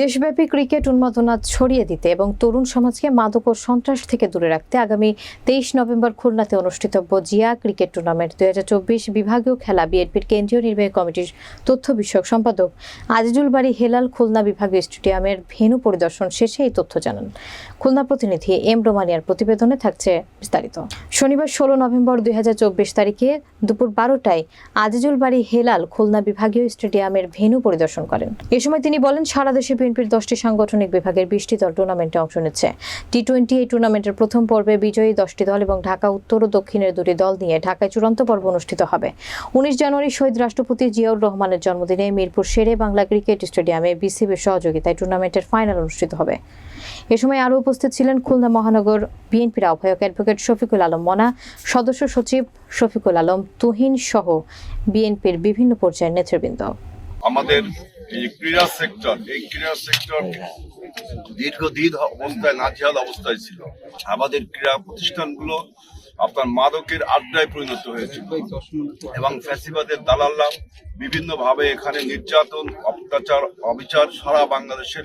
দেশব্যাপী ক্রিকেট উন্মাদনা ছড়িয়ে দিতে এবং তরুণ সমাজকে মাদক ও সন্ত্রাস থেকে দূরে রাখতে আগামী তেইশ নভেম্বর খুলনাতে অনুষ্ঠিতব্য জিয়া ক্রিকেট টুর্নামেন্ট দুই হাজার চব্বিশ বিভাগীয় খেলা বিএনপির কেন্দ্রীয় নির্বাহী কমিটির তথ্য বিষয়ক সম্পাদক আজিজুল বাড়ি হেলাল খুলনা বিভাগীয় স্টেডিয়ামের ভেনু পরিদর্শন শেষে এই তথ্য জানান। খুলনা প্রতিনিধি এম রোমানিয়ার প্রতিবেদনে থাকছে বিস্তারিত। শনিবার ষোলো নভেম্বর দুই হাজার চব্বিশ তারিখে দুপুর বারোটায় আজিজুল বাড়ি হেলাল খুলনা বিভাগীয় স্টেডিয়ামের ভেন্যু পরিদর্শন করেন। এ সময় তিনি বলেন, সারা দেশে বিএনপির দশটি সাংগঠনিক বিভাগের বিশটি দল টুর্নামেন্টে অংশ নিচ্ছে। টি টোয়েন্টি এই টুর্নামেন্টের প্রথম পর্বে বিজয়ী দশটি দল এবং ঢাকা উত্তর ও দক্ষিণের দুটি দল নিয়ে ঢাকায় চূড়ান্ত পর্ব অনুষ্ঠিত হবে। উনিশ জানুয়ারি শহীদ রাষ্ট্রপতি জিয়াউর রহমানের জন্মদিনে মিরপুর শেরে বাংলা ক্রিকেট স্টেডিয়ামে বিসিবির সহযোগিতায় টুর্নামেন্টের ফাইনাল অনুষ্ঠিত হবে। এ সময় আরও উপস্থিত ছিলেন খুলনা মহানগর বিএনপির আহ্বায়ক অ্যাডভোকেট শফিকুল আলম মনা, সদস্য সচিব শফিকুল আলম তুহিন সহ বিএনপির বিভিন্ন পর্যায়ের নেতৃবৃন্দ। আমাদের এই ক্রীড়া সেক্টর, এই ক্রীড়া সেক্টর দীর্ঘদিন অবস্থায়, নাজেহাল অবস্থায় ছিল। আমাদের ক্রীড়া প্রতিষ্ঠানগুলো আপনার মাদকের আড্ডায় পরিণত হয়েছিল এবং ফ্যাসিবাদের দালাল্লা বিভিন্নভাবে এখানে নির্যাতন, অত্যাচার, অবিচার সারা বাংলাদেশের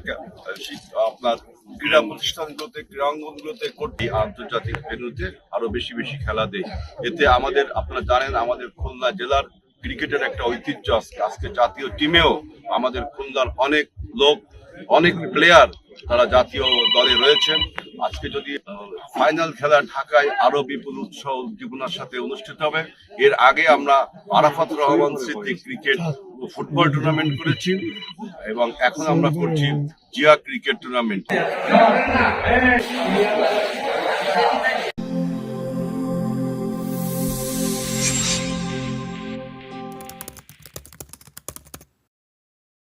আপনার ক্রীড়া প্রতিষ্ঠানগুলোতে, ক্রীড়াঙ্গনগুলোতে করতে আন্তর্জাতিক ভেন্যুতে আরও বেশি বেশি খেলা দেয়। এতে আমাদের, আপনারা জানেন, আমাদের খুলনা জেলার ক্রিকেটের একটা ঐতিহ্য আজকে আজকে জাতীয় টিমেও আমাদের খুলনার অনেক লোক, অনেক প্লেয়ার তারা জাতীয় দলে রয়েছেন। আজকে যদি ফাইনাল খেলা ঢাকায় আরও বিপুল উৎসাহ উদ্দীপনার সাথে অনুষ্ঠিত হবে, এর আগে আমরা আরাফাত রহমান স্মৃতি ক্রিকেট ফুটবল টুর্নামেন্ট করেছি এবং এখন আমরা করছি জিয়া ক্রিকেট টুর্নামেন্ট।